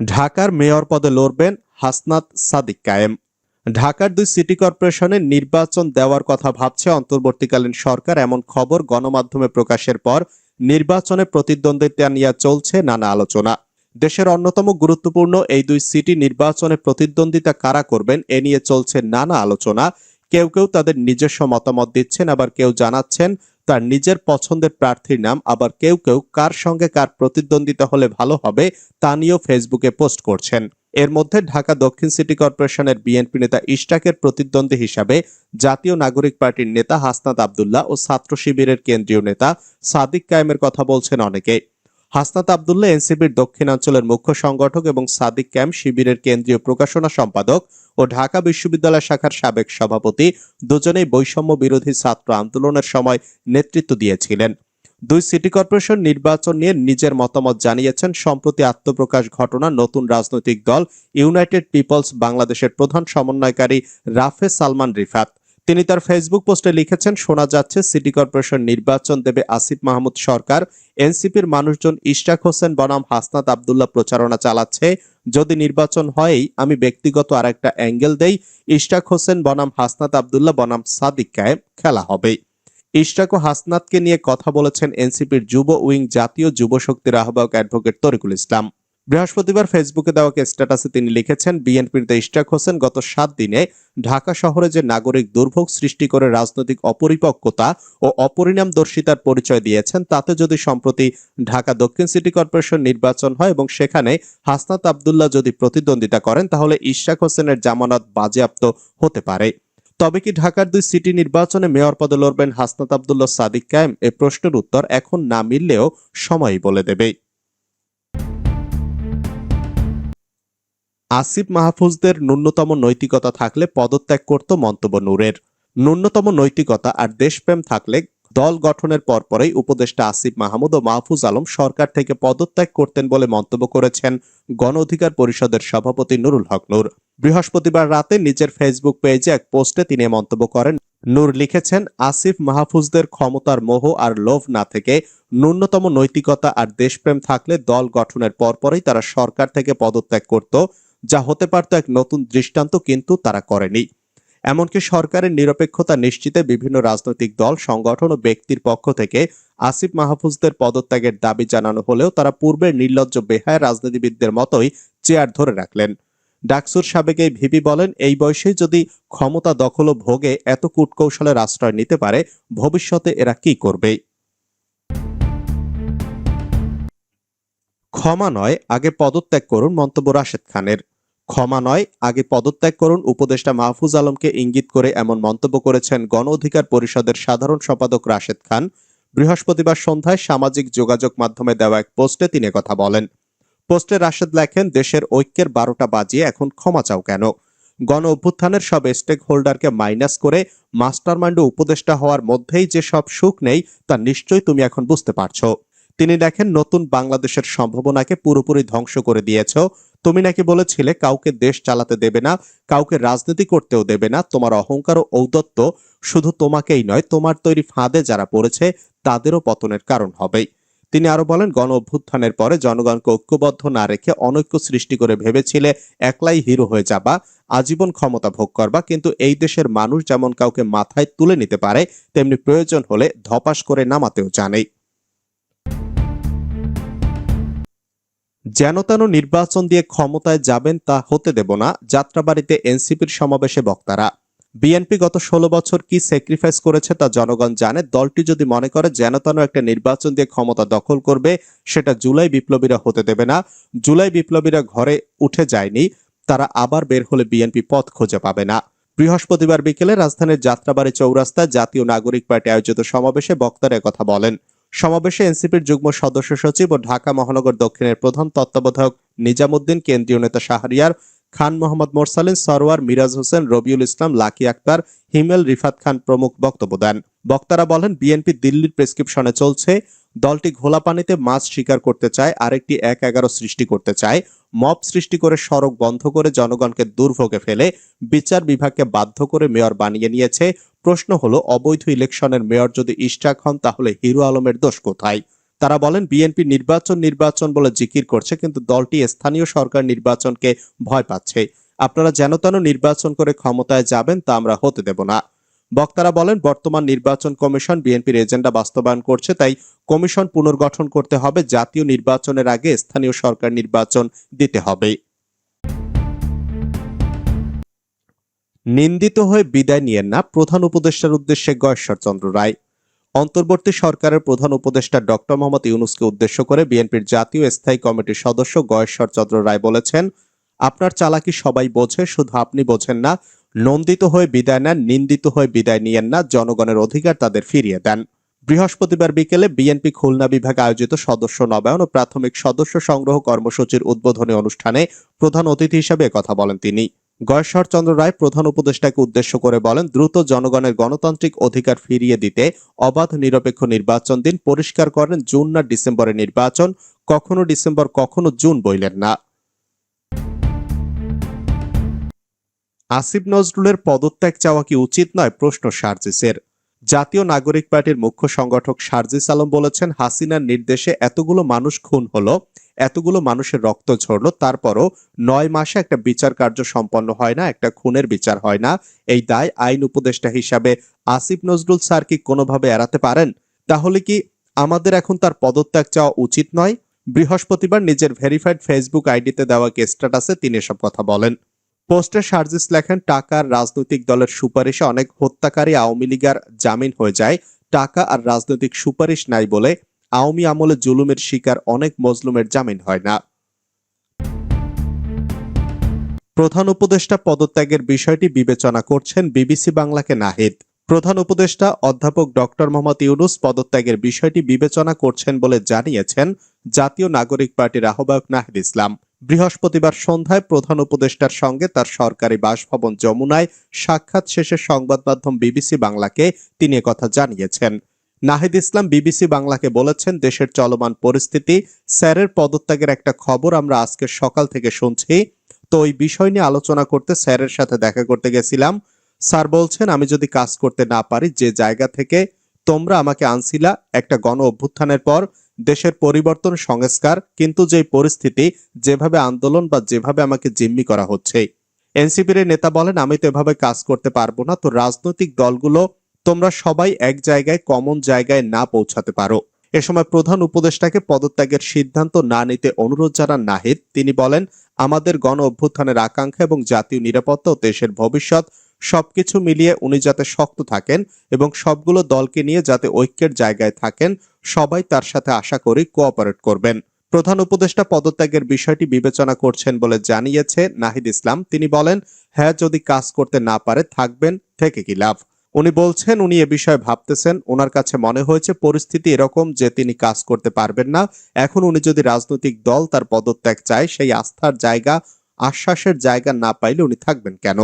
ঢাকার মেয়র পদে লড়বেন হাসনাত সাদিক কায়েম। ঢাকার দুই সিটি কর্পোরেশনের নির্বাচন দেওয়ার কথা ভাবছে অন্তর্বর্তীকালীন সরকার। এমন খবর গণমাধ্যমে প্রকাশের পর নির্বাচনে প্রতিদ্বন্দ্বিতা নিয়ে চলছে নানা আলোচনা। দেশের অন্যতম গুরুত্বপূর্ণ এই দুই সিটি নির্বাচনে প্রতিদ্বন্দ্বিতা কারা করবেন, এ নিয়ে চলছে নানা আলোচনা। কেউ কেউ তাদের নিজস্ব মতামত দিচ্ছেন, আবার কেউ জানাচ্ছেন তার নিজের পছন্দের প্রার্থীর নাম, আবার কেউ কেউ কার সঙ্গে কার প্রতিদ্বন্দ্বিতা হলে ভালো হবে তা নিয়েও ফেসবুকে পোস্ট করছেন। এর মধ্যে ঢাকা দক্ষিণ সিটি কর্পোরেশনের বিএনপি নেতা ইশটাকের প্রতিদ্বন্দ্বী হিসাবে জাতীয় নাগরিক পার্টির নেতা হাসনাত আবদুল্লাহ ও ছাত্র শিবিরের কেন্দ্রীয় নেতা সাদিক কায়েমের কথা বলছেন অনেকে। হাসনাত আবদুল্লাহ এনসিপির দক্ষিণাঞ্চলের মুখ্য সংগঠক এবং সাদিক ক্যাম্প শিবিরের কেন্দ্রীয় প্রকাশনা সম্পাদক ও ঢাকা বিশ্ববিদ্যালয় শাখার সাবেক সভাপতি দুজনেই বৈষম্য বিরোধী ছাত্র আন্দোলনের সময় নেতৃত্ব দিয়েছিলেন। দুই সিটি কর্পোরেশন নির্বাচন নিয়ে নিজের মতামত জানিয়েছেন। সম্প্রতি আত্মপ্রকাশ ঘটনা নতুন রাজনৈতিক দল ইউনাইটেড পিপলস বাংলাদেশের প্রধান সমন্বয়কারী রাফে সালমান রিফাত। তিনি তার ফেসবুক পোস্টে লিখেছেন, শোনা যাচ্ছে সিটি কর্পোরেশন নির্বাচন দেবে আসিফ মাহমুদ সরকার। এনসিপির মানুষজন ইশরাক হোসেন, বনাম হাসনাত আবদুল্লাহ প্রচারণা চালাচ্ছে। যদি নির্বাচন হয়ই, আমি ব্যক্তিগত আরেকটা অ্যাঙ্গেল দেই। ইশরাক হোসেন, বনাম হাসনাত আবদুল্লাহ, বনাম সাদিক কায়েম খেলা হবে। ইশরাক ও হাসনাতকে নিয়ে কথা বলেছেন এনসিপির যুব উইং জাতীয় যুব শক্তির আহ্বায়ক অ্যাডভোকেট তরিকুল ইসলাম। বৃহস্পতিবার ফেসবুকে দেওয়া স্ট্যাটাসে তিনি লিখেছেন, বিএনপির নেতা ইশরাক হোসেন গত সাত দিনে ঢাকা শহরে যে নাগরিক দুর্ভোগ সৃষ্টি করে রাজনৈতিক অপরিপক্কতা ও অপরিণামদর্শিতার পরিচয় দিয়েছেন, তাতে যদি সম্প্রতি ঢাকা দক্ষিণ সিটি কর্পোরেশন নির্বাচন হয় এবং সেখানে হাসনাত আবদুল্লাহ যদি প্রতিদ্বন্দ্বিতা করেন, তাহলে ইশরাক হোসেনের জামানত বাজেয়াপ্ত হতে পারে। তবে কি ঢাকার দুই সিটি নির্বাচনে মেয়র পদে লড়বেন হাসনাত আবদুল্লাহ সাদিক কায়েম? এ প্রশ্নের উত্তর এখন না মিললেও সময়ই বলে দেবে। আসিফ মাহফুজদের ন্যূনতম নৈতিকতা থাকলে পদত্যাগ করত মন্তব্য নূরের। ন্যূনতম নৈতিকতা আর দেশপ্রেম থাকলে দল গঠনের পরপরই উপদেষ্টা আসিফ মাহমুদ ও মাহফুজ আলম সরকার থেকে পদত্যাগ করতেন বলে মন্তব্য করেছেন গণ অধিকার পরিষদের সভাপতি নুরুল হক নূর। বৃহস্পতিবার রাতে নিজের ফেসবুক পেজে এক পোস্টে তিনি মন্তব্য করেন। নূর লিখেছেন, আসিফ মাহফুজদের ক্ষমতার মোহ আর লোভ না থেকে ন্যূনতম নৈতিকতা আর দেশপ্রেম থাকলে দল গঠনের পরপরই তারা সরকার থেকে পদত্যাগ করত। যা হতে পারত এক নতুন দৃষ্টান্ত কিন্তু তারা করেনি। এমনকি সরকারের নিরপেক্ষতা নিশ্চিতে বিভিন্ন রাজনৈতিক দল, সংগঠন ও ব্যক্তির পক্ষ থেকে আসিফ মাহফুজদের পদত্যাগের দাবি জানানো হলেও তারা পূর্বের নির্লজ্জ বেহায় রাজনীতিবিদদের মতোই চেয়ার ধরে রাখলেন। ডাকসুর সাবেক এই ভিপি বলেন, এই বয়সে যদি ক্ষমতা দখল ও ভোগে এত কূটকৌশলের আশ্রয় নিতে পারে, ভবিষ্যতে এরা কি করবে? ক্ষমা নয়, আগে পদত্যাগ করুন মন্তব্য রাশেদ খানের। ক্ষমা নয়, আগে পদত্যাগ করুন। উপদেষ্টা মাহফুজ আলমকে ইঙ্গিত করে এমন মন্তব্য করেছেন গণ অধিকার পরিষদের সাধারণ সম্পাদক রাশেদ খান। বৃহস্পতিবার সন্ধ্যায় সামাজিক যোগাযোগ মাধ্যমে দেওয়া এক পোস্টে তিনি কথা বলেন। পোস্টে রাশেদ লেখেন, দেশের ঐক্যের বারোটা বাজিয়ে এখন ক্ষমা চাও কেন? গণ অভ্যুত্থানের সব স্টেক হোল্ডারকে মাইনাস করে মাস্টারমাইন্ড উপদেষ্টা হওয়ার মধ্যেই যে সব সুখ নেই, তা নিশ্চয়ই তুমি এখন বুঝতে পারছ। তিনি দেখেন নতুন বাংলাদেশের সম্ভাবনাকে পুরোপুরি ধ্বংস করে দিয়েছ। তুমি নাকি বলেছিলে, কাউকে দেশ চালাতে দেবে না, কাউকে রাজনীতি করতেও দেবে না, তোমার অহংকার ও ঔদত্ত শুধু তোমাকেই নয়, তোমার তৈরি ফাঁদে যারা পড়েছে, তাদেরও পতনের কারণ হবেই। তিনি আরও বলেন, গণ অভ্যুত্থানের পরে জনগণকে ঐক্যবদ্ধ না রেখে অনৈক্য সৃষ্টি করে ভেবেছিলে একলাই হিরো হয়ে যাবা, আজীবন ক্ষমতা ভোগ করবা, কিন্তু এই দেশের মানুষ যেমন কাউকে মাথায় তুলে নিতে পারে, তেমনি প্রয়োজন হলে ধপাস করে নামাতেও জানেই। যেন তেন নির্বাচন দিয়ে ক্ষমতায় যাবেন তা হতে দেব না যাত্রাবাড়িতে এনসিপির সমাবেশে বক্তারা। বিএনপি গত ষোলো বছর কি স্যাক্রিফাইস করেছে তা জনগণ জানে। দলটি যদি মনে করে যেন তেন একটা নির্বাচন দিয়ে ক্ষমতা দখল করবে, সেটা জুলাই বিপ্লবীরা হতে দেবে না। জুলাই বিপ্লবীরা ঘরে উঠে যায়নি, তারা আবার বের হলে বিএনপি পথ খুঁজে পাবে না। বৃহস্পতিবার বিকেলে রাজধানীর যাত্রাবাড়ি চৌরাস্তায় জাতীয় নাগরিক পার্টি আয়োজিত সমাবেশে বক্তারা কথা বলেন। সমাবেশে এনসিপির যুগ্ম সদস্য সচিব ও ঢাকা মহানগর দক্ষিণের প্রধান তত্ত্বাবধায়ক নিজামুদ্দিন, কেন্দ্রীয় নেতা শাহরিয়ার, খান মোহাম্মদ মোরসালিন, সরওয়ার মিরাজ হোসেন, রবিউল ইসলাম, লাকি আক্তার, হিমেল রিফাত খান প্রমুখ বক্তব্য দেন। বক্তারা বলেন, বিএনপি দিল্লির প্রেসক্রিপশনে চলছে, দলটি ঘোলা পানিতে মাছ শিকার করতে চায়, আরেকটি এক এগারো সৃষ্টি করতে চায়। মব সৃষ্টি করে সড়ক বন্ধ করে জনগণকে দুর্ভোগে ফেলে, বিচার বিভাগকে বাধ্য করে মেয়র বানিয়ে নিয়েছে প্রশ্ন হলো, অবৈধ ইলেকশনের মেয়র যদি ইশরাক হন, তাহলে হিরো আলমের দোষ কোথায়? তারা বলেন, বিএনপি নির্বাচন নির্বাচন বলে জিকির করছে, কিন্তু দলটি স্থানীয় সরকার নির্বাচনকে ভয় পাচ্ছে। আপনারা যেন তেন নির্বাচন করে ক্ষমতায় যাবেন, তা আমরা হতে দেব না। বক্তারা বলেন, বর্তমান নির্বাচন কমিশন বিএনপির এজেন্ডা বাস্তবায়ন করছে, তাই কমিশন পুনর্গঠন করতে হবে, জাতীয় নির্বাচনের আগে স্থানীয় সরকার নির্বাচন দিতে হবে। নিন্দিত হয়ে বিদায় নিয়েন না প্রধান উপদেষ্টার উদ্দেশ্যে গয়েশ্বরচন্দ্র রায়। অন্তর্বর্তী সরকারের প্রধান উপদেষ্টা ডক্টর মোহাম্মদ ইউনুসকে উদ্দেশ্য করে বিএনপির জাতীয় স্থায়ী কমিটির সদস্য গয়েশ্বরচন্দ্র রায় বলেছেন, আপনার চালাকি সবাই বোঝে, শুধু আপনি বোঝেন না। নন্দিত হয়ে বিদায় নেন, নিন্দিত হয়ে বিদায় নিয়েন না, জনগণের অধিকার তাদের ফিরিয়ে দেন। বৃহস্পতিবার বিকেলে বিএনপি খুলনা বিভাগ আয়োজিত সদস্য নবায়ন ও প্রাথমিক সদস্য সংগ্রহ কর্মসূচির উদ্বোধনী অনুষ্ঠানে প্রধান অতিথি হিসেবে কথা বলেন তিনি। গয়েশ্বরচন্দ্র রায় প্রধান উপদেষ্টাকে উদ্দেশ্য করে বলেন, দ্রুত জনগণের গণতান্ত্রিক অধিকার ফিরিয়ে দিতে অবাধ নিরপেক্ষ নির্বাচন দিন পরিষ্কার করেন জুন না ডিসেম্বরের নির্বাচন। কখনো ডিসেম্বর, কখনো জুন বইলেন না। আসিফ নজরুলের পদত্যাগ চাওয়া কি উচিত নয়? প্রশ্ন সার্জিসের। জাতীয় নাগরিক পার্টির মুখ্য সংগঠক সার্জিস আলম বলেছেন, হাসিনার নির্দেশে এতগুলো মানুষ খুন হলো এতগুলো মানুষের রক্ত ঝরলো, তারপরও নয় মাসে একটা বিচার কার্য সম্পন্ন হয় না, একটা খুনের বিচার হয় না। এই দায় আইন উপদেষ্টা হিসাবে আসিফ নজরুল স্যার কি কোনোভাবে এড়াতে পারেন? তাহলে কি আমাদের এখন তার পদত্যাগ চাওয়া উচিত নয়? বৃহস্পতিবার নিজের ভেরিফাইড ফেসবুক আইডিতে দেওয়া এক স্ট্যাটাসে তিনি এসব কথা বলেন। পোস্টে সার্জিস লেখেন, টাকার রাজনৈতিক দলের সুপারিশে অনেক হত্যাকারী আওয়ামী লীগার জামিন হয়ে যায়, টাকা আর রাজনৈতিক সুপারিশ নাই বলে আওয়ামী আমলে জুলুমের শিকার অনেক মজলুমের জামিন হয় না। প্রধান উপদেষ্টা পদত্যাগের বিষয়টি বিবেচনা করছেন বিবিসি বাংলাকে নাহিদ। প্রধান উপদেষ্টা অধ্যাপক ডক্টর মোহাম্মদ ইউনুস পদত্যাগের বিষয়টি বিবেচনা করছেন বলে জানিয়েছেন জাতীয় নাগরিক পার্টির আহ্বায়ক নাহিদ ইসলাম। বৃহস্পতিবার সন্ধ্যায় প্রধান উপদেষ্টার সঙ্গে তার সরকারি বাসভবন যমুনায় সাক্ষাৎ শেষে সংবাদ মাধ্যম বিবিসি বাংলাকে তিনি কথা জানিয়েছেন। নাহিদ ইসলাম বিবিসি বাংলাকে বলেছেন, দেশের চলমান পরিস্থিতি, স্যারের পদত্যাগের একটা খবর আমরা আজকে সকাল থেকে শুনছি। তো ওই বিষয় নিয়ে আলোচনা করতে স্যারের সাথে দেখা করতে গেছিলাম। স্যার বলছেন, আমি যদি কাজ করতে না পারি, যে জায়গা থেকে তোমরা আমাকে আনছিলা, একটা গণ অভ্যুত্থানের পর, দেশের পরিবর্তন সংস্কার, কিন্তু যে পরিস্থিতি, যেভাবে আন্দোলন বা যেভাবে আমাকে জিম্মি করা হচ্ছে। এনসিপির নেতা বলেন, আমি তো এভাবে কাজ করতে পারব না। তো রাজনৈতিক দলগুলো তোমরা সবাই এক জায়গায় কমন জায়গায় না পৌঁছাতে পারো। এ সময় প্রধান উপদেষ্টাকে পদত্যাগের সিদ্ধান্ত না নিতে অনুরোধ জানান নাহিদ। তিনি বলেন, আমাদের গণ অভ্যুত্থানের আকাঙ্ক্ষা এবং জাতীয় নিরাপত্তা ও দেশের ভবিষ্যৎ সবকিছু মিলিয়ে উনি যাতে শক্ত থাকেন এবং সবগুলো দলকে নিয়ে যাতে ঐক্যের জায়গায় থাকেন, সবাই তার সাথে আশা করি কোঅপারেট করবেন। প্রধান উপদেষ্টা পদত্যাগের বিষয়টি বিবেচনা করছেন বলে জানিয়েছে নাহিদ ইসলাম। তিনি বলেন হ্যাঁ যদি কাজ করতে না পারে, থাকবেন, থেকে কি লাভ? উনি বলছেন, উনি এ বিষয়ে ভাবতেছেন ওনার কাছে মনে হয়েছে পরিস্থিতি এরকম যে তিনি কাজ করতে পারবেন না। এখন উনি যদি রাজনৈতিক দল তার পদত্যাগ চায়, সেই আস্থার জায়গা, আশ্বাসের জায়গা না পাইলে উনি থাকবেন কেন?